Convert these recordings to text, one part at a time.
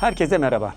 Herkese merhaba.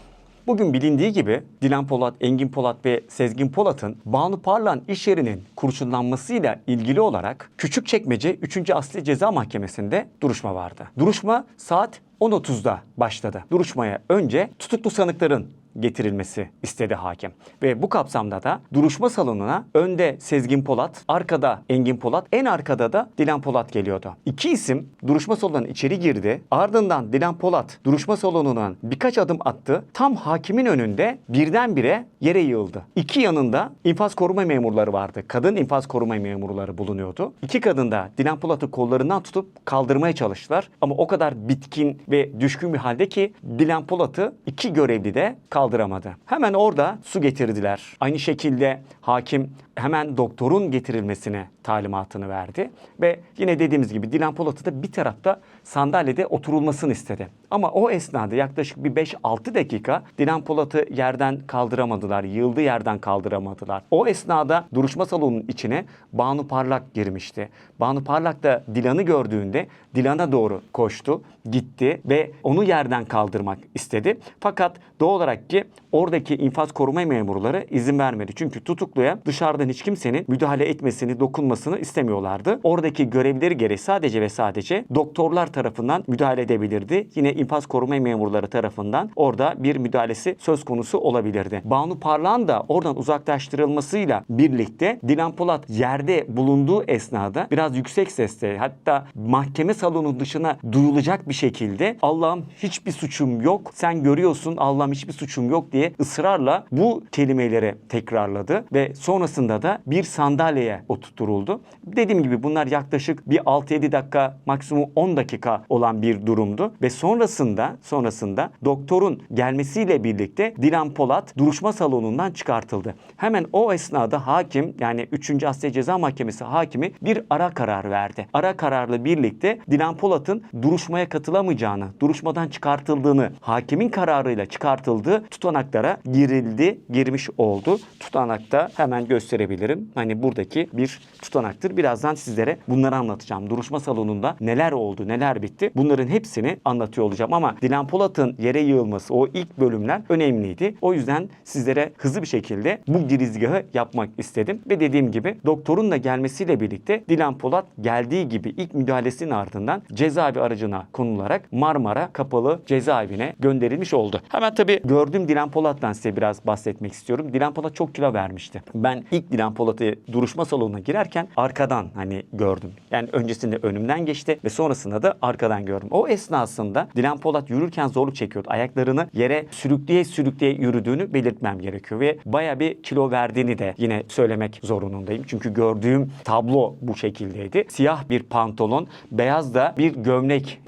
Bugün bilindiği gibi Dilan Polat, Engin Polat ve Sezgin Polat'ın Banu Parlan iş yerinin kurşunlanmasıyla ilgili olarak Küçükçekmece 3. Asli Ceza Mahkemesi'nde duruşma vardı. Duruşma saat 10.30'da başladı. Duruşmaya önce tutuklu sanıkların getirilmesi istedi hakim. Ve bu kapsamda da duruşma salonuna önde Sezgin Polat, arkada Engin Polat, en arkada da Dilan Polat geliyordu. İki isim duruşma salonuna içeri girdi. Ardından Dilan Polat duruşma salonundan birkaç adım attı. Tam hakimin önünde birdenbire yere yığıldı. İki yanında infaz koruma memurları vardı. Kadın infaz koruma memurları bulunuyordu. İki kadın da Dilan Polat'ı kollarından tutup kaldırmaya çalıştılar. Ama o kadar bitkin ve düşkün bir halde ki Dilan Polat'ı iki görevli de kaldıramadı. Hemen orada su getirdiler. Aynı şekilde hakim hemen doktorun getirilmesine talimatını verdi. Ve yine dediğimiz gibi Dilan Polat'ı da bir tarafta sandalyede oturulmasını istedi. Ama o esnada yaklaşık bir 5-6 dakika Dilan Polat'ı yerden kaldıramadılar. Yığıldığı yerden kaldıramadılar. O esnada duruşma salonunun içine Banu Parlak girmişti. Banu Parlak da Dilan'ı gördüğünde Dilan'a doğru koştu, gitti ve onu yerden kaldırmak istedi. Fakat doğal olarak ki oradaki infaz koruma memurları izin vermedi. Çünkü tutukluya dışarıdan hiç kimsenin müdahale etmesini, dokunmasını istemiyorlardı. Oradaki görevleri gereği sadece ve sadece doktorlar tarafından müdahale edebilirdi. Yine infaz koruma memurları tarafından orada bir müdahalesi söz konusu olabilirdi. Banu Parlan da oradan uzaklaştırılmasıyla birlikte Dilan Polat yerde bulunduğu esnada biraz yüksek sesle hatta mahkeme salonu dışına duyulacak bir şekilde Allah'ım hiçbir suçum yok sen görüyorsun Allah'ım hiçbir suçum yok diye ısrarla bu kelimeleri tekrarladı ve sonrasında da bir sandalyeye oturtuldu. Dediğim gibi bunlar yaklaşık bir 6-7 dakika maksimum 10 dakika olan bir durumdu ve sonrasında sonrasında doktorun gelmesiyle birlikte Dilan Polat duruşma salonundan çıkartıldı. Hemen o esnada hakim yani 3. Asya Ceza Mahkemesi hakimi bir ara karar verdi. Ara kararla birlikte Dilan Polat'ın duruşmaya katılamayacağını, duruşmadan çıkartıldığını, hakimin kararıyla çıkartıldığı tutanaklara girildi, girmiş oldu. Tutanakta hemen gösterebilirim. Hani buradaki bir tutanaktır. Birazdan sizlere bunları anlatacağım. Duruşma salonunda neler oldu, neler bitti bunların hepsini anlatıyor olacağım. Ama Dilan Polat'ın yere yığılması o ilk bölümler önemliydi. O yüzden sizlere hızlı bir şekilde bu girizgahı yapmak istedim. Ve dediğim gibi doktorun da gelmesiyle birlikte Dilan Polat geldiği gibi ilk müdahalesinin ardından cezaevi aracına konularak Marmara Kapalı Cezaevine gönderilmiş oldu. Hemen tabii gördüğüm Dilan Polat'tan size biraz bahsetmek istiyorum. Dilan Polat çok kilo vermişti. Ben ilk Dilan Polat'ı duruşma salonuna girerken arkadan hani gördüm. Yani öncesinde önümden geçti ve sonrasında da arkadan gördüm. O esnasında Dilan Polat yürürken zorluk çekiyordu. Ayaklarını yere sürükleye sürükleye yürüdüğünü belirtmem gerekiyor ve baya bir kilo verdiğini de yine söylemek zorunundayım. Çünkü gördüğüm tablo bu şekildeydi. Siyah bir pantolon, beyaz da bir gömlek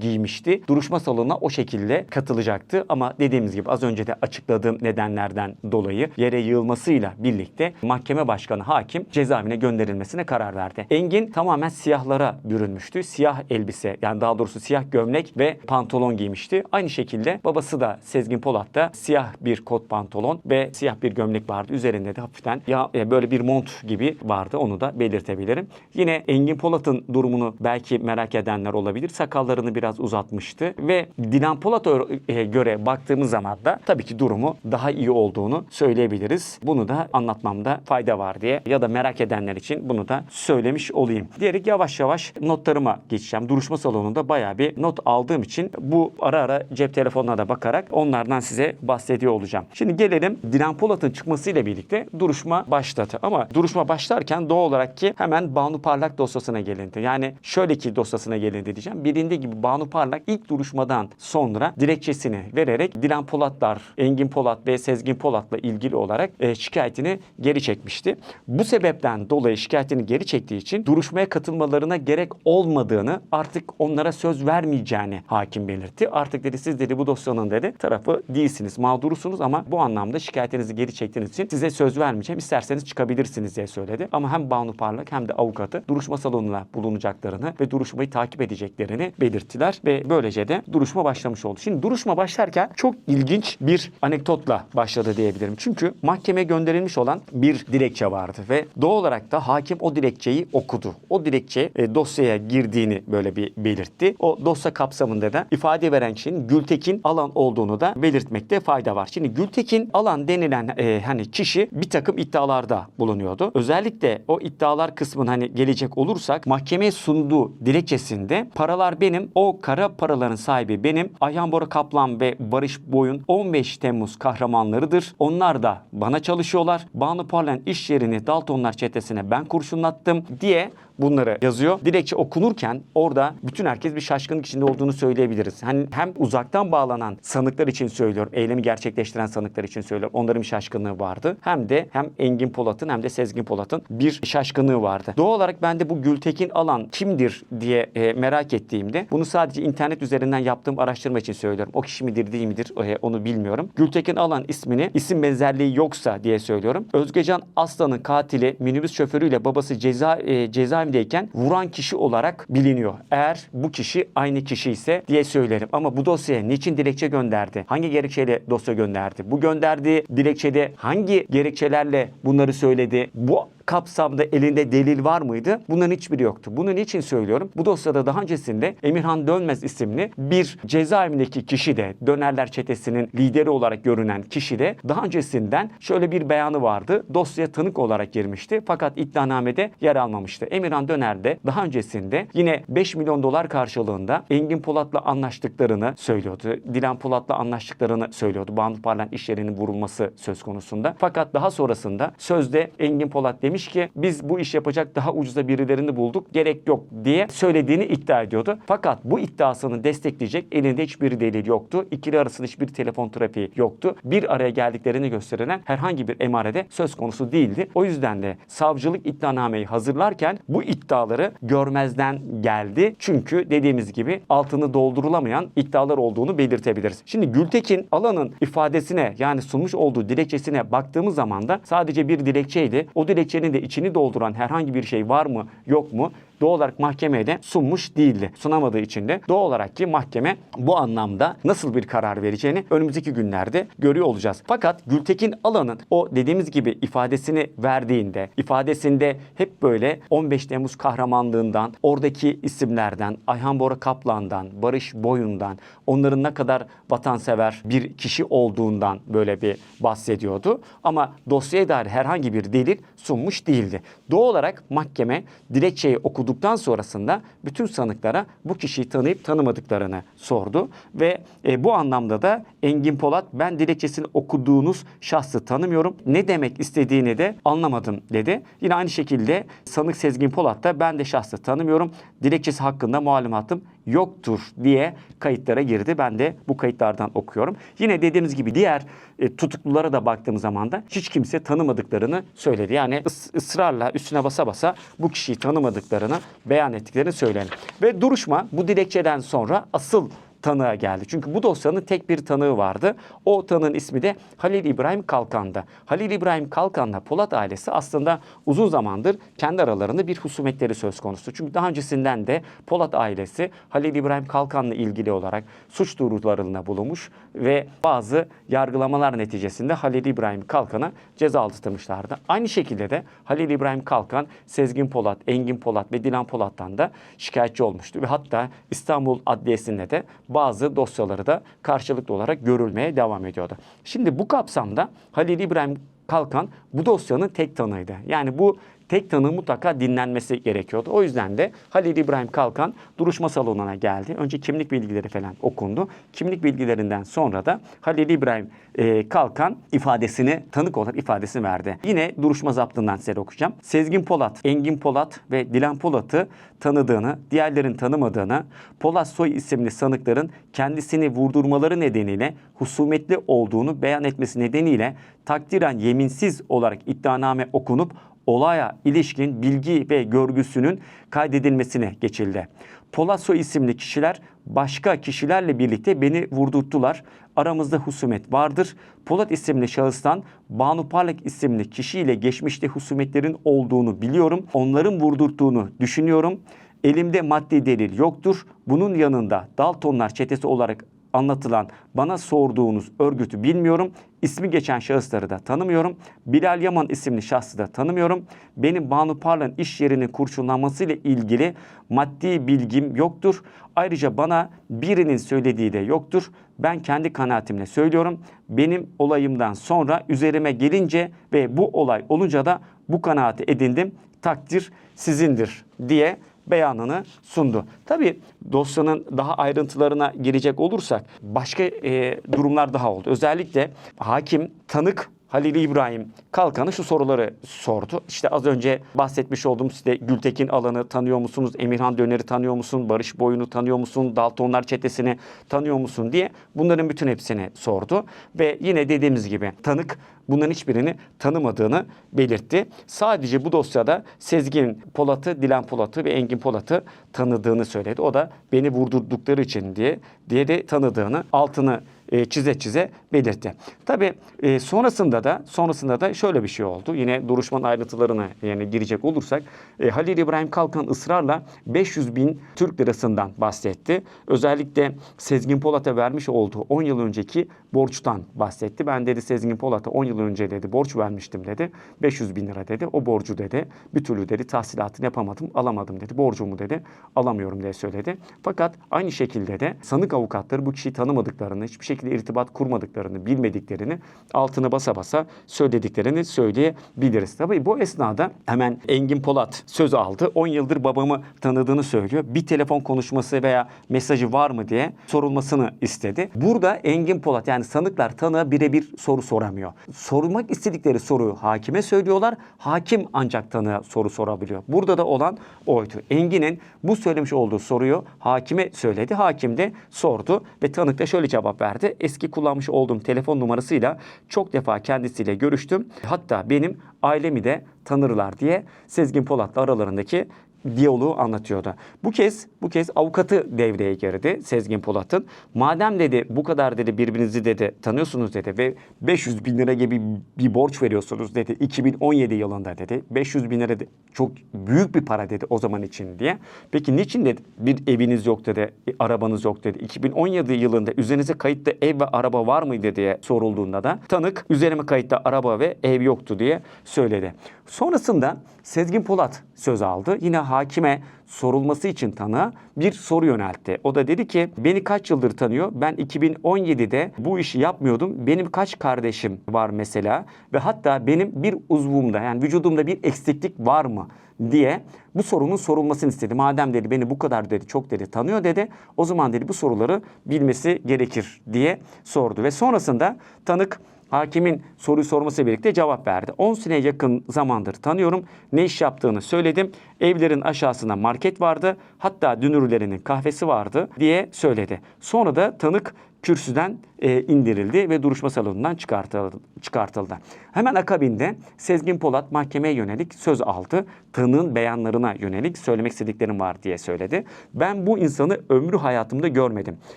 giymişti. Duruşma salonuna o şekilde katılacaktı ama dediğimiz gibi az önce de açıkladığım nedenlerden dolayı yere yığılmasıyla birlikte mahkeme başkanı hakim cezaevine gönderilmesine karar verdi. Engin tamamen siyahlara bürünmüştü. Siyah elbise yani daha doğrusu siyah gömlek ve pantolon giymişti. Aynı şekilde babası da Sezgin Polat da siyah bir kot pantolon ve siyah bir gömlek vardı. Üzerinde de hafiften ya e, böyle bir mont gibi vardı. Onu da belirtebilirim. Yine Engin Polat'ın durumunu belki merak edenler olabilir. Sakallarını biraz uzatmıştı ve Dilan Polat'a e, göre baktığımız zaman da tabii ki durumu daha iyi olduğunu söyleyebiliriz. Bunu da anlatmamda fayda var diye ya da merak edenler için bunu da söylemiş olayım. Diyerek yavaş yavaş notlarıma geçeceğim. Duruşma salonunda bayağı bir not aldığım için bu ara ara cep telefonuna da bakarak onlardan size bahsediyor olacağım. Şimdi gelelim Dilan Polat'ın çıkmasıyla birlikte duruşma başladı. Ama duruşma başlarken doğal olarak ki hemen Banu Parlak dosyasına gelindi. Yani şöyle ki dosyasına gelindi diyeceğim. Bilindiği gibi Banu Parlak ilk duruşmadan sonra dilekçesini vererek Dilan Polatlar, Engin Polat ve Sezgin Polat'la ilgili olarak e, şikayetini geri çekmişti. Bu sebepten dolayı şikayetini geri çektiği için duruşmaya katılmalarına gerek olmadığını artık onlara söz vermeyeceğini hakim belirtti. Artık dedi siz dedi bu dosyanın dedi tarafı değilsiniz, mağdurusunuz ama bu anlamda şikayetinizi geri çektiğiniz için size söz vermeyeceğim. İsterseniz çıkabilirsiniz diye söyledi. Ama hem Banu Parlak hem de avukatı duruşma salonuna bulunacaklarını ve duruşmayı takip edeceklerini belirttiler ve böylece de duruşma başlamış oldu. Şimdi duruşma başlarken çok ilginç bir anekdotla başladı diyebilirim. Çünkü mahkemeye gönderilmiş olan bir dilekçe vardı ve doğal olarak da hakim o dilekçeyi okudu. O dilekçe e, dosyaya girdiğini böyle bir belirtti. O dosya kapsamında da ifade veren kişinin Gültekin Alan olduğunu da belirtmekte fayda var. Şimdi Gültekin Alan denilen e, hani kişi bir takım iddialarda bulunuyordu. Özellikle o iddialar kısmına hani gelecek olursak mahkemeye sunduğu dilekçesinde paralar benim, o kara paraların sahibi benim. Ayhan Bora Kaplan ve Barış Boyun 15 Temmuz kahramanlarıdır. Onlar da bana çalışıyorlar. Banu Parlan iş yerini Daltonlar çetesine ben kurşunlattım diye bunları yazıyor. Dilekçe okunurken orada bütün herkes bir şaşkınlık içinde olduğunu söyleyebiliriz. Hani hem uzaktan bağlanan sanıklar için söylüyorum, eylemi gerçekleştiren sanıklar için söylüyorum. Onların bir şaşkınlığı vardı. Hem de hem Engin Polat'ın hem de Sezgin Polat'ın bir şaşkınlığı vardı. Doğal olarak ben de bu Gültekin Alan kimdir diye e, merak ettiğimde bunu sadece internet üzerinden yaptığım araştırma için söylüyorum. O kişi midir değil midir e, onu bilmiyorum. Gültekin Alan ismini isim benzerliği yoksa diye söylüyorum. Özgecan Aslan'ın katili minibüs şoförüyle babası ceza e, cezaevindeyken vuran kişi olarak biliniyor. Eğer bu kişi aynı kişi ise diye söylerim. Ama bu dosyaya niçin dilekçe gönderdi? Hangi gerekçeyle dosya gönderdi? Bu gönderdiği dilekçede hangi gerekçelerle bunları söyledi? Bu kapsamda elinde delil var mıydı? Bunların hiçbiri yoktu. Bunu niçin söylüyorum? Bu dosyada daha öncesinde Emirhan Dönmez isimli bir cezaevindeki kişi de Dönerler çetesinin lideri olarak görünen kişi de daha öncesinden şöyle bir beyanı vardı. Dosyaya tanık olarak girmişti fakat iddianamede yer almamıştı. Emirhan Döner de daha öncesinde yine 5 milyon dolar karşılığında Engin Polat'la anlaştıklarını söylüyordu. Dilan Polat'la anlaştıklarını söylüyordu. Banu Parlan iş yerinin vurulması söz konusunda. Fakat daha sonrasında sözde Engin Polat demiş ki biz bu iş yapacak daha ucuza birilerini bulduk gerek yok diye söylediğini iddia ediyordu. Fakat bu iddiasını destekleyecek elinde hiçbir delil yoktu. İkili arasında hiçbir telefon trafiği yoktu. Bir araya geldiklerini gösteren herhangi bir emarede söz konusu değildi. O yüzden de savcılık iddianameyi hazırlarken bu iddiaları görmezden geldi. Çünkü dediğimiz gibi altını doldurulamayan iddialar olduğunu belirtebiliriz. Şimdi Gültekin Alan'ın ifadesine yani sunmuş olduğu dilekçesine baktığımız zaman da sadece bir dilekçeydi. O dilekçenin de içini dolduran herhangi bir şey var mı yok mu doğal olarak mahkemeye de sunmuş değildi. Sunamadığı için de doğal olarak ki mahkeme bu anlamda nasıl bir karar vereceğini önümüzdeki günlerde görüyor olacağız. Fakat Gültekin Alan'ın o dediğimiz gibi ifadesini verdiğinde ifadesinde hep böyle 15 Temmuz kahramanlığından, oradaki isimlerden, Ayhan Bora Kaplan'dan, Barış Boyun'dan, onların ne kadar vatansever bir kişi olduğundan böyle bir bahsediyordu. Ama dosyaya dair herhangi bir delil sunmuş değildi. Doğal olarak mahkeme dilekçeyi okuduktan sonrasında bütün sanıklara bu kişiyi tanıyıp tanımadıklarını sordu ve e, bu anlamda da Engin Polat ben dilekçesini okuduğunuz şahsı tanımıyorum. Ne demek istediğini de anlamadım dedi. Yine aynı şekilde sanık Sezgin Polat da ben de şahsı tanımıyorum. Dilekçesi hakkında malumatım yoktur diye kayıtlara girdi. Ben de bu kayıtlardan okuyorum. Yine dediğimiz gibi diğer e, tutuklulara da baktığım zaman da hiç kimse tanımadıklarını söyledi. Yani ıs- ısrarla üstüne basa basa bu kişiyi tanımadıklarını beyan ettiklerini söyledi. Ve duruşma bu dilekçeden sonra asıl tanığa geldi. Çünkü bu dosyanın tek bir tanığı vardı. O tanığın ismi de Halil İbrahim Kalkan'dı. Halil İbrahim Kalkan'la Polat ailesi aslında uzun zamandır kendi aralarında bir husumetleri söz konusu. Çünkü daha öncesinden de Polat ailesi Halil İbrahim Kalkan'la ilgili olarak suç duyurularında bulunmuş ve bazı yargılamalar neticesinde Halil İbrahim Kalkan'a cezalandırmışlardı. Aynı şekilde de Halil İbrahim Kalkan, Sezgin Polat, Engin Polat ve Dilan Polat'tan da şikayetçi olmuştu ve hatta İstanbul Adliyesi'nde de bazı dosyaları da karşılıklı olarak görülmeye devam ediyordu. Şimdi bu kapsamda Halil İbrahim Kalkan bu dosyanın tek tanığıydı. Yani bu tek tanığı mutlaka dinlenmesi gerekiyordu. O yüzden de Halil İbrahim Kalkan duruşma salonuna geldi. Önce kimlik bilgileri falan okundu. Kimlik bilgilerinden sonra da Halil İbrahim e, Kalkan ifadesini tanık olarak ifadesini verdi. Yine duruşma zaptından size okuyacağım. Sezgin Polat, Engin Polat ve Dilan Polat'ı tanıdığını, diğerlerin tanımadığını, Polat Soy isimli sanıkların kendisini vurdurmaları nedeniyle husumetli olduğunu beyan etmesi nedeniyle takdiren yeminsiz olarak iddianame okunup olaya ilişkin bilgi ve görgüsünün kaydedilmesine geçildi. Polatso isimli kişiler başka kişilerle birlikte beni vurdurttular. Aramızda husumet vardır. Polat isimli şahıstan Banu Parlak isimli kişiyle geçmişte husumetlerin olduğunu biliyorum. Onların vurdurttuğunu düşünüyorum. Elimde maddi delil yoktur. Bunun yanında Daltonlar çetesi olarak anlatılan bana sorduğunuz örgütü bilmiyorum. İsmi geçen şahısları da tanımıyorum. Bilal Yaman isimli şahsı da tanımıyorum. Benim Banu Parlan iş yerinin kurşunlanmasıyla ilgili maddi bilgim yoktur. Ayrıca bana birinin söylediği de yoktur. Ben kendi kanaatimle söylüyorum. Benim olayımdan sonra üzerime gelince ve bu olay olunca da bu kanaati edindim. Takdir sizindir diye beyanını sundu. Tabii dosyanın daha ayrıntılarına girecek olursak başka e, durumlar daha oldu. Özellikle hakim tanık Halil İbrahim Kalkan'ı şu soruları sordu. İşte az önce bahsetmiş olduğum size Gültekin Alan'ı tanıyor musunuz? Emirhan Döner'i tanıyor musun? Barış Boyun'u tanıyor musun? Daltonlar çetesini tanıyor musun diye bunların bütün hepsini sordu. Ve yine dediğimiz gibi tanık bunların hiçbirini tanımadığını belirtti. Sadece bu dosyada Sezgin Polat'ı, Dilan Polat'ı ve Engin Polat'ı tanıdığını söyledi. O da beni vurdurdukları için diye diye de tanıdığını altını e, çize çize belirtti. Tabii e, sonrasında da sonrasında da şöyle bir şey oldu. Yine duruşmanın ayrıntılarına yani girecek olursak e, Halil İbrahim Kalkan ısrarla 500 bin Türk lirasından bahsetti. Özellikle Sezgin Polat'a vermiş olduğu 10 yıl önceki borçtan bahsetti. Ben dedi Sezgin Polat'a 10 yıl önce dedi borç vermiştim dedi. 500 bin lira dedi. O borcu dedi bir türlü dedi tahsilatını yapamadım alamadım dedi. Borcumu dedi alamıyorum diye söyledi. Fakat aynı şekilde de sanık avukatları bu kişiyi tanımadıklarını hiçbir şekilde irtibat kurmadıklarını bilmediklerini altını basa basa söylediklerini söyleyebiliriz. Tabii bu esnada hemen Engin Polat söz aldı. 10 yıldır babamı tanıdığını söylüyor. Bir telefon konuşması veya mesajı var mı diye sorulmasını istedi. Burada Engin Polat yani sanıklar tanığa birebir soru soramıyor. Sormak istedikleri soruyu hakime söylüyorlar. Hakim ancak tanığa soru sorabiliyor. Burada da olan oydu. Engin'in bu söylemiş olduğu soruyu hakime söyledi. Hakim de sordu ve tanık da şöyle cevap verdi. Eski kullanmış olduğum telefon numarasıyla çok defa kendisiyle görüştüm. Hatta benim ailemi de tanırlar diye Sezgin Polat'la aralarındaki diyaloğu anlatıyordu. Bu kez bu kez avukatı devreye girdi Sezgin Polat'ın. Madem dedi bu kadar dedi birbirinizi dedi tanıyorsunuz dedi ve 500 bin lira gibi bir borç veriyorsunuz dedi 2017 yılında dedi. 500 bin lira de- çok büyük bir para dedi o zaman için diye. Peki niçin dedi bir eviniz yok dedi, e, arabanız yok dedi. 2017 yılında üzerinize kayıtlı ev ve araba var mıydı diye sorulduğunda da tanık üzerime kayıtlı araba ve ev yoktu diye söyledi. Sonrasında Sezgin Polat söz aldı. Yine hakime sorulması için tanığa bir soru yöneltti. O da dedi ki beni kaç yıldır tanıyor? Ben 2017'de bu işi yapmıyordum. Benim kaç kardeşim var mesela ve hatta benim bir uzvumda yani vücudumda bir eksiklik var mı diye bu sorunun sorulmasını istedi. Madem dedi beni bu kadar dedi çok dedi tanıyor dedi. O zaman dedi bu soruları bilmesi gerekir diye sordu ve sonrasında tanık Hakimin soruyu sorması birlikte cevap verdi. 10 sene yakın zamandır tanıyorum. Ne iş yaptığını söyledim. Evlerin aşağısında market vardı. Hatta dünürlerinin kahvesi vardı diye söyledi. Sonra da tanık kürsüden e, indirildi ve duruşma salonundan çıkartıldı, çıkartıldı. Hemen akabinde Sezgin Polat mahkemeye yönelik söz aldı. Tanığın beyanlarına yönelik söylemek istediklerim var diye söyledi. Ben bu insanı ömrü hayatımda görmedim.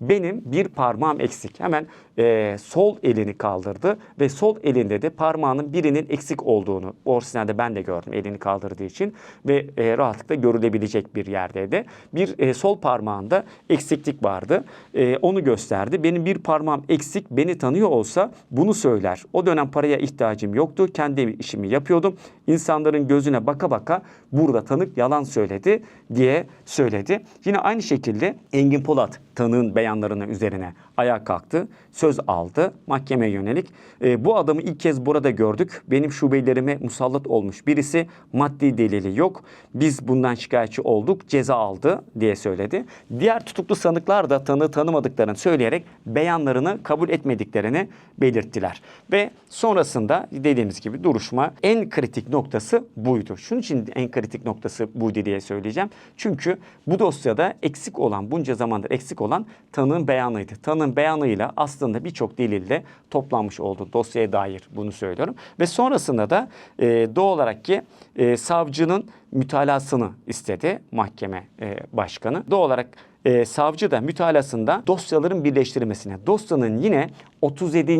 Benim bir parmağım eksik. Hemen e, sol elini kaldırdı ve sol elinde de parmağının birinin eksik olduğunu orijinalde ben de gördüm elini kaldırdığı için ve e, rahatlıkla görülebilecek bir yerdeydi. Bir e, sol parmağında eksiklik vardı. E, onu gösterdi. Benim bir parmağım eksik beni tanıyor olsa bunu söyler. O dönem paraya ihtiyacım yoktu. Kendi işimi yapıyordum. İnsanların gözüne baka baka burada tanık yalan söyledi diye söyledi. Yine aynı şekilde Engin Polat tanığın beyanlarının üzerine ayağa kalktı. Söz aldı mahkemeye yönelik. E, bu adamı ilk kez burada gördük. Benim şubelerime musallat olmuş birisi. Maddi delili yok. Biz bundan şikayetçi olduk. Ceza aldı diye söyledi. Diğer tutuklu sanıklar da tanığı tanımadıklarını söyleyerek beyanlarını kabul etmediklerini belirttiler. Ve sonrasında dediğimiz gibi duruşma en kritik noktası buydu. Şunun için en kritik noktası buydu diye söyleyeceğim. Çünkü bu dosyada eksik olan, bunca zamandır eksik olan tanığın beyanıydı. Tanığın beyanıyla aslında birçok delille toplanmış oldu dosyaya dair bunu söylüyorum. Ve sonrasında da e, doğal olarak ki e, savcının mütalasını istedi mahkeme e, başkanı. Doğal olarak e, savcı da mütalasında dosyaların birleştirilmesine, dosyanın yine 37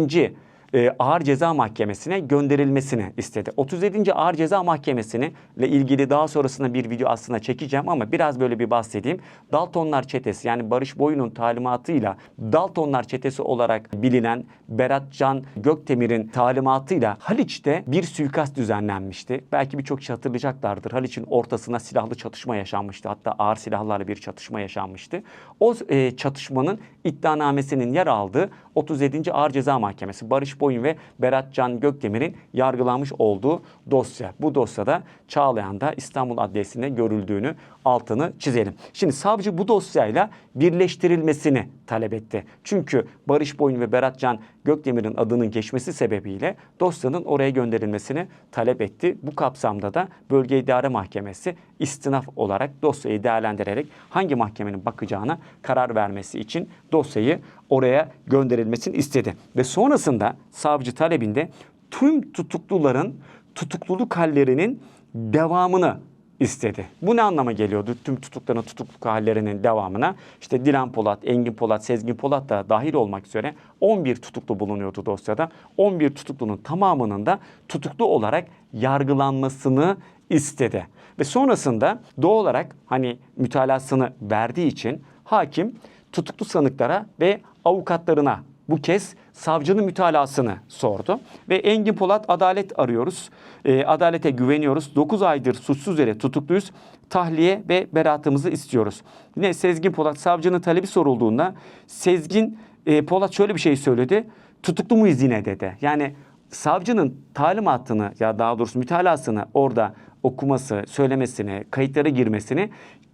e, Ağır Ceza Mahkemesi'ne gönderilmesini istedi. 37. Ağır Ceza Mahkemesi'ni ile ilgili daha sonrasında bir video aslında çekeceğim ama biraz böyle bir bahsedeyim. Daltonlar çetesi yani Barış Boyun'un talimatıyla Daltonlar çetesi olarak bilinen Berat Can Göktemir'in talimatıyla Haliç'te bir suikast düzenlenmişti. Belki birçok kişi hatırlayacaklardır. Haliç'in ortasına silahlı çatışma yaşanmıştı. Hatta ağır silahlarla bir çatışma yaşanmıştı. O e, çatışmanın iddianamesinin yer aldığı 37. Ağır Ceza Mahkemesi Barış Boyun ve Berat Can Gökdemir'in yargılanmış olduğu dosya. Bu dosyada Çağlayan'da İstanbul Adliyesi'nde görüldüğünü altını çizelim. Şimdi savcı bu dosyayla birleştirilmesini talep etti. Çünkü Barış Boyun ve Berat Can Gökdemir'in adının geçmesi sebebiyle dosyanın oraya gönderilmesini talep etti. Bu kapsamda da Bölge İdare Mahkemesi istinaf olarak dosyayı değerlendirerek hangi mahkemenin bakacağına karar vermesi için dosyayı oraya gönderilmesini istedi. Ve sonrasında savcı talebinde tüm tutukluların tutukluluk hallerinin devamını istedi. Bu ne anlama geliyordu? Tüm tutukların tutukluk hallerinin devamına işte Dilan Polat, Engin Polat, Sezgin Polat da dahil olmak üzere 11 tutuklu bulunuyordu dosyada. 11 tutuklunun tamamının da tutuklu olarak yargılanmasını istedi. Ve sonrasında doğal olarak hani mütalasını verdiği için hakim tutuklu sanıklara ve avukatlarına bu kez savcının mütalasını sordu. Ve Engin Polat adalet arıyoruz. E, adalete güveniyoruz. 9 aydır suçsuz yere tutukluyuz. Tahliye ve beraatımızı istiyoruz. Yine Sezgin Polat savcının talebi sorulduğunda Sezgin e, Polat şöyle bir şey söyledi. Tutuklu muyuz yine dedi. Yani savcının talimatını ya daha doğrusu mütalasını orada okuması, söylemesini, kayıtlara girmesini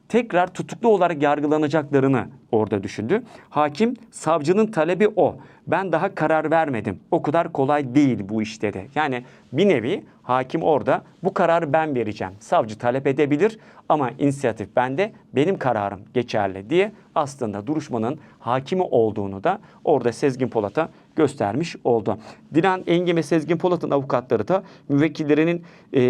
tekrar tutuklu olarak yargılanacaklarını orada düşündü. Hakim savcının talebi o. Ben daha karar vermedim. O kadar kolay değil bu iş dedi. Yani bir nevi hakim orada bu kararı ben vereceğim. Savcı talep edebilir ama inisiyatif bende benim kararım geçerli diye aslında duruşmanın hakimi olduğunu da orada Sezgin Polat'a göstermiş oldu. Dilan Engin ve Sezgin Polat'ın avukatları da müvekkillerinin e,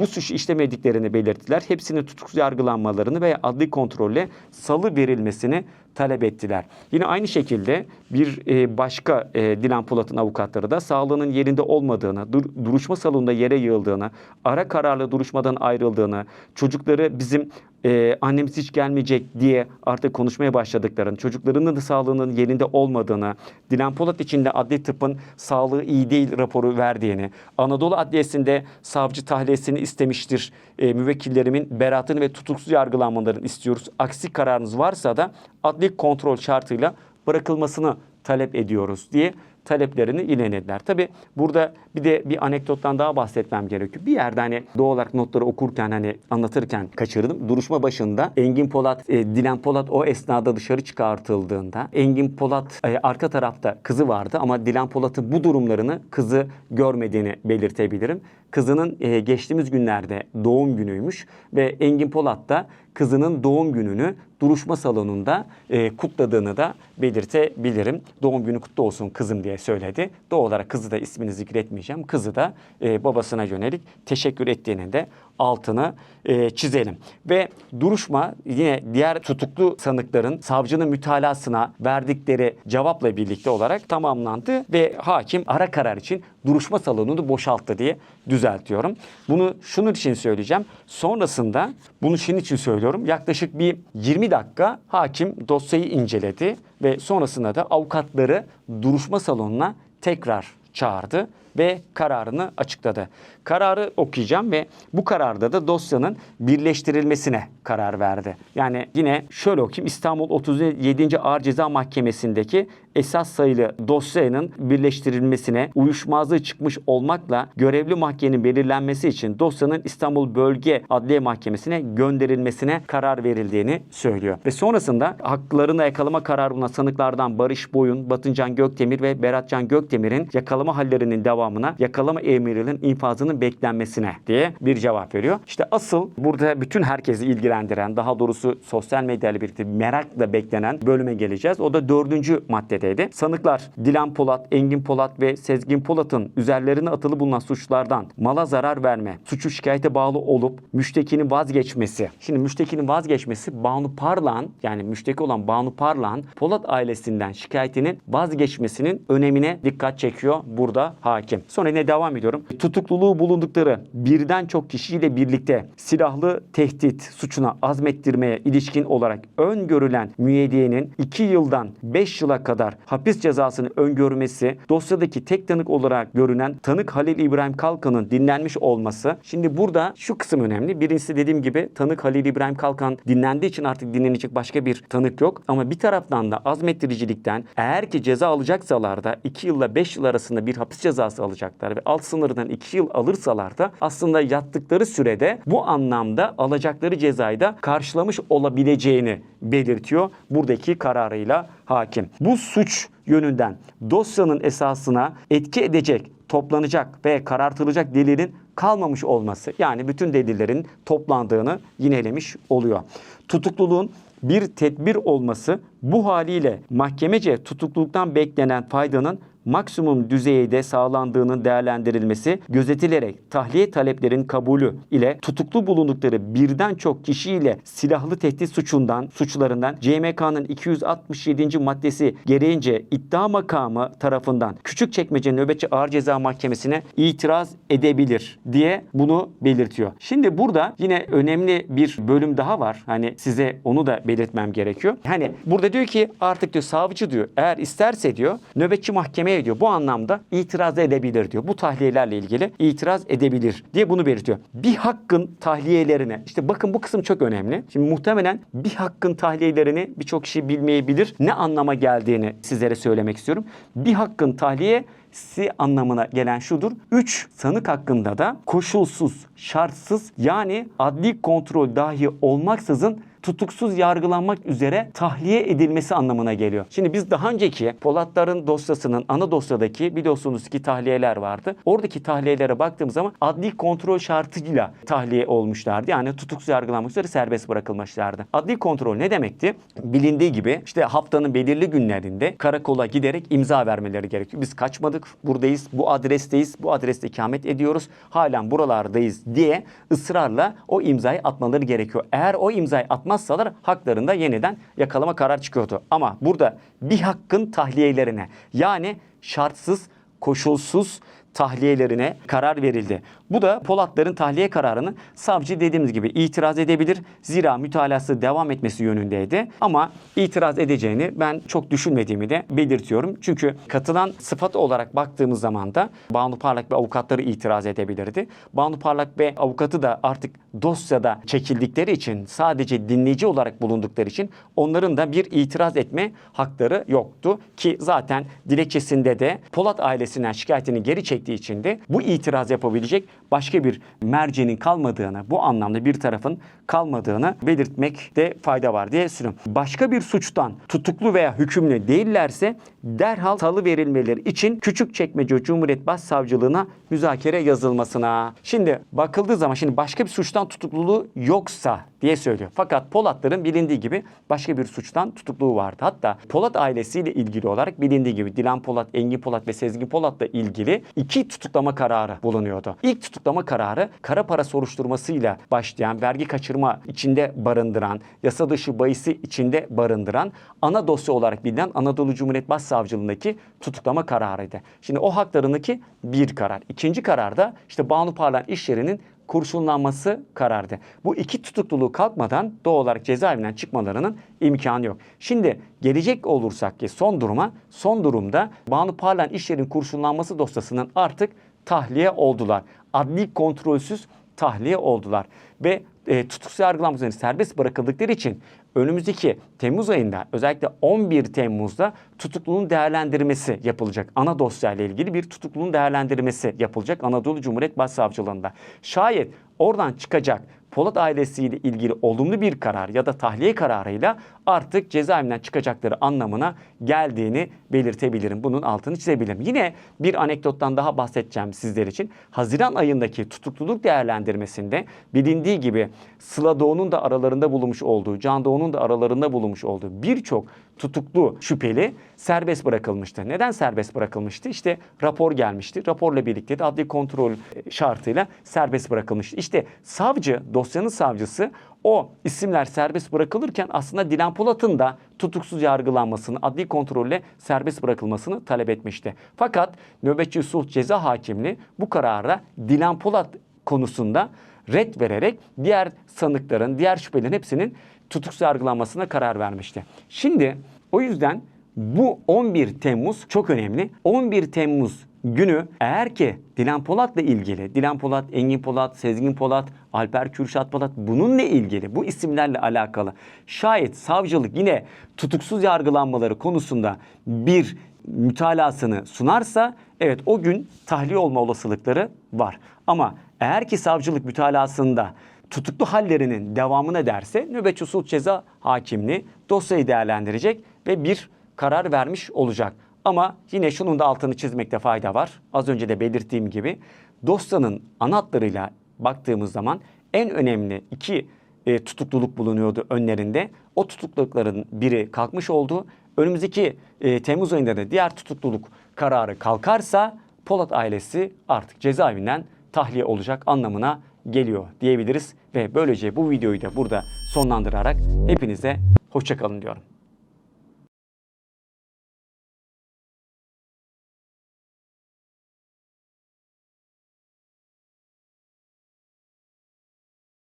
bu suçu işlemediklerini belirttiler. Hepsinin tutuksuz yargılanmalarını ve adli kontrolle salı verilmesini talep ettiler. Yine aynı şekilde bir e, başka e, Dilan Polat'ın avukatları da sağlığının yerinde olmadığını, dur, duruşma salonunda yere yığıldığını, ara kararlı duruşmadan ayrıldığını, çocukları bizim e, annemiz hiç gelmeyecek diye artık konuşmaya başladıklarını, çocuklarının da sağlığının yerinde olmadığını, Dilan Polat için de adli tıbbın sağlığı iyi değil raporu verdiğini, Anadolu Adliyesi'nde savcı tahliyesini istemiştir, e, müvekkillerimin beraatını ve tutuksuz yargılanmalarını istiyoruz. Aksi kararınız varsa da adli kontrol şartıyla bırakılmasını talep ediyoruz diye taleplerini ilenediler. Tabi burada bir de bir anekdottan daha bahsetmem gerekiyor. Bir yerde hani doğal olarak notları okurken hani anlatırken kaçırdım. Duruşma başında Engin Polat, e, Dilan Polat o esnada dışarı çıkartıldığında Engin Polat e, arka tarafta kızı vardı ama Dilan Polat'ın bu durumlarını kızı görmediğini belirtebilirim. Kızının e, geçtiğimiz günlerde doğum günüymüş ve Engin Polat da kızının doğum gününü duruşma salonunda e, kutladığını da belirtebilirim. Doğum günü kutlu olsun kızım diye söyledi. Doğal olarak kızı da ismini zikretmeyeceğim. Kızı da e, babasına yönelik teşekkür ettiğinin de altını e, çizelim. Ve duruşma yine diğer tutuklu sanıkların savcının mütalasına verdikleri cevapla birlikte olarak tamamlandı ve hakim ara karar için duruşma salonunu boşalttı diye düzeltiyorum. Bunu şunun için söyleyeceğim. Sonrasında bunu şunun için söylüyorum. Yaklaşık bir 20 dakika hakim dosyayı inceledi ve sonrasında da avukatları duruşma salonuna tekrar çağırdı ve kararını açıkladı. Kararı okuyacağım ve bu kararda da dosyanın birleştirilmesine karar verdi. Yani yine şöyle okuyayım. İstanbul 37. Ağır Ceza Mahkemesi'ndeki esas sayılı dosyanın birleştirilmesine uyuşmazlığı çıkmış olmakla görevli mahkemenin belirlenmesi için dosyanın İstanbul Bölge Adliye Mahkemesi'ne gönderilmesine karar verildiğini söylüyor. Ve sonrasında haklarını yakalama kararı bulunan sanıklardan Barış Boyun, Batıncan Göktemir ve Beratcan Gökdemir'in yakalama hallerinin devamına yakalama emirinin infazının beklenmesine diye bir cevap veriyor. İşte asıl burada bütün herkesi ilgilendiren daha doğrusu sosyal medyayla birlikte merakla beklenen bölüme geleceğiz. O da dördüncü maddedeydi. Sanıklar Dilan Polat, Engin Polat ve Sezgin Polat'ın üzerlerine atılı bulunan suçlardan mala zarar verme, suçu şikayete bağlı olup müştekinin vazgeçmesi. Şimdi müştekinin vazgeçmesi Banu Parlan yani müşteki olan Banu Parlan Polat ailesinden şikayetinin vazgeçmesinin önemine dikkat çekiyor burada hakim. Sonra yine devam ediyorum. Tutukluluğu bulundukları birden çok kişiyle birlikte silahlı tehdit suçuna azmettirmeye ilişkin olarak öngörülen müeyyidenin 2 yıldan 5 yıla kadar hapis cezasını öngörmesi, dosyadaki tek tanık olarak görünen tanık Halil İbrahim Kalkan'ın dinlenmiş olması. Şimdi burada şu kısım önemli. Birincisi dediğim gibi tanık Halil İbrahim Kalkan dinlendiği için artık dinlenecek başka bir tanık yok. Ama bir taraftan da azmettiricilikten eğer ki ceza alacaksalar da 2 yılla 5 yıl arasında bir hapis cezası alacaklar ve alt sınırdan 2 yıl alırsalar da aslında yattıkları sürede bu anlamda alacakları cezayı da karşılamış olabileceğini belirtiyor buradaki kararıyla hakim. Bu suç yönünden dosyanın esasına etki edecek, toplanacak ve karartılacak delilin kalmamış olması yani bütün delillerin toplandığını yinelemiş oluyor. Tutukluluğun bir tedbir olması bu haliyle mahkemece tutukluluktan beklenen faydanın maksimum düzeyde sağlandığının değerlendirilmesi gözetilerek tahliye taleplerin kabulü ile tutuklu bulundukları birden çok kişiyle silahlı tehdit suçundan suçlarından CMK'nın 267. maddesi gereğince iddia makamı tarafından Küçükçekmece Nöbetçi Ağır Ceza Mahkemesi'ne itiraz edebilir diye bunu belirtiyor. Şimdi burada yine önemli bir bölüm daha var. Hani size onu da belirtmem gerekiyor. Hani burada diyor ki artık diyor savcı diyor eğer isterse diyor nöbetçi mahkemeye diyor bu anlamda itiraz edebilir diyor. Bu tahliyelerle ilgili itiraz edebilir diye bunu belirtiyor. Bir hakkın tahliyelerine işte bakın bu kısım çok önemli. Şimdi muhtemelen bir hakkın tahliyelerini birçok kişi bilmeyebilir. Ne anlama geldiğini sizlere söylemek istiyorum. Bir hakkın tahliye si anlamına gelen şudur. 3 sanık hakkında da koşulsuz, şartsız yani adli kontrol dahi olmaksızın tutuksuz yargılanmak üzere tahliye edilmesi anlamına geliyor. Şimdi biz daha önceki Polatların dosyasının ana dosyadaki biliyorsunuz ki tahliyeler vardı. Oradaki tahliyelere baktığımız zaman adli kontrol şartıyla tahliye olmuşlardı. Yani tutuksuz yargılanmak üzere serbest bırakılmışlardı. Adli kontrol ne demekti? Bilindiği gibi işte haftanın belirli günlerinde karakola giderek imza vermeleri gerekiyor. Biz kaçmadık, buradayız, bu adresteyiz, bu adreste ikamet ediyoruz, halen buralardayız diye ısrarla o imzayı atmaları gerekiyor. Eğer o imzayı atmazsalar haklarında yeniden yakalama karar çıkıyordu. Ama burada bir hakkın tahliyelerine yani şartsız, koşulsuz tahliyelerine karar verildi. Bu da Polatların tahliye kararını savcı dediğimiz gibi itiraz edebilir. Zira mütalası devam etmesi yönündeydi. Ama itiraz edeceğini ben çok düşünmediğimi de belirtiyorum. Çünkü katılan sıfat olarak baktığımız zaman da Banu Parlak ve avukatları itiraz edebilirdi. Banu Parlak ve avukatı da artık dosyada çekildikleri için sadece dinleyici olarak bulundukları için onların da bir itiraz etme hakları yoktu. Ki zaten dilekçesinde de Polat ailesinden şikayetini geri çektiği için de bu itiraz yapabilecek başka bir mercenin kalmadığını, bu anlamda bir tarafın kalmadığını belirtmekte fayda var diye düşünüyorum. Başka bir suçtan tutuklu veya hükümlü değillerse derhal salı verilmeleri için Küçükçekmece Cumhuriyet Başsavcılığına müzakere yazılmasına. Şimdi bakıldığı zaman şimdi başka bir suçtan tutukluluğu yoksa diye söylüyor. Fakat Polatların bilindiği gibi başka bir suçtan tutukluğu vardı. Hatta Polat ailesiyle ilgili olarak bilindiği gibi Dilan Polat, Engin Polat ve Sezgin Polat'la ilgili iki tutuklama kararı bulunuyordu. İlk tutuklama kararı kara para soruşturmasıyla başlayan, vergi kaçırma içinde barındıran, yasa dışı bahisi içinde barındıran ana dosya olarak bilinen Anadolu Cumhuriyet Başsavcılığındaki tutuklama kararıydı. Şimdi o haklarındaki bir karar. İkinci kararda işte Banu Parlan iş yerinin kurşunlanması karardı. Bu iki tutukluluğu kalkmadan doğal olarak cezaevinden çıkmalarının imkanı yok. Şimdi gelecek olursak ki son duruma, son durumda Banu Parlan iş yerinin kurşunlanması dosyasının artık tahliye oldular. Adli kontrolsüz tahliye oldular. Ve e, tutuksuz yargılanmak serbest bırakıldıkları için önümüzdeki Temmuz ayında özellikle 11 Temmuz'da tutukluluğun değerlendirmesi yapılacak. Ana dosyayla ilgili bir tutukluluğun değerlendirmesi yapılacak Anadolu Cumhuriyet Başsavcılığında. Şayet oradan çıkacak Polat ailesiyle ilgili olumlu bir karar ya da tahliye kararıyla artık cezaevinden çıkacakları anlamına geldiğini belirtebilirim. Bunun altını çizebilirim. Yine bir anekdottan daha bahsedeceğim sizler için. Haziran ayındaki tutukluluk değerlendirmesinde bilindiği gibi Sıla Doğu'nun da aralarında bulunmuş olduğu, Can Doğu'nun da aralarında bulunmuş olduğu birçok tutuklu şüpheli serbest bırakılmıştı. Neden serbest bırakılmıştı? İşte rapor gelmişti. Raporla birlikte de adli kontrol e, şartıyla serbest bırakılmıştı. İşte savcı, dosyanın savcısı o isimler serbest bırakılırken aslında Dilan Polat'ın da tutuksuz yargılanmasını, adli kontrolle serbest bırakılmasını talep etmişti. Fakat nöbetçi sulh ceza hakimliği bu karara Dilan Polat konusunda red vererek diğer sanıkların, diğer şüphelerin hepsinin tutuksuz yargılanmasına karar vermişti. Şimdi o yüzden bu 11 Temmuz çok önemli. 11 Temmuz günü eğer ki Dilan Polat'la ilgili, Dilan Polat, Engin Polat, Sezgin Polat, Alper Kürşat Polat bununla ilgili, bu isimlerle alakalı şayet savcılık yine tutuksuz yargılanmaları konusunda bir mütalasını sunarsa evet o gün tahliye olma olasılıkları var. Ama eğer ki savcılık mütalasında tutuklu hallerinin devamını derse nöbetçi sulh ceza hakimliği dosyayı değerlendirecek ve bir karar vermiş olacak. Ama yine şunun da altını çizmekte fayda var. Az önce de belirttiğim gibi dosyanın ana hatlarıyla baktığımız zaman en önemli iki e, tutukluluk bulunuyordu önlerinde. O tutuklulukların biri kalkmış oldu. Önümüzdeki e, Temmuz ayında da diğer tutukluluk kararı kalkarsa Polat ailesi artık cezaevinden tahliye olacak anlamına geliyor diyebiliriz. Ve böylece bu videoyu da burada sonlandırarak hepinize hoşçakalın diyorum.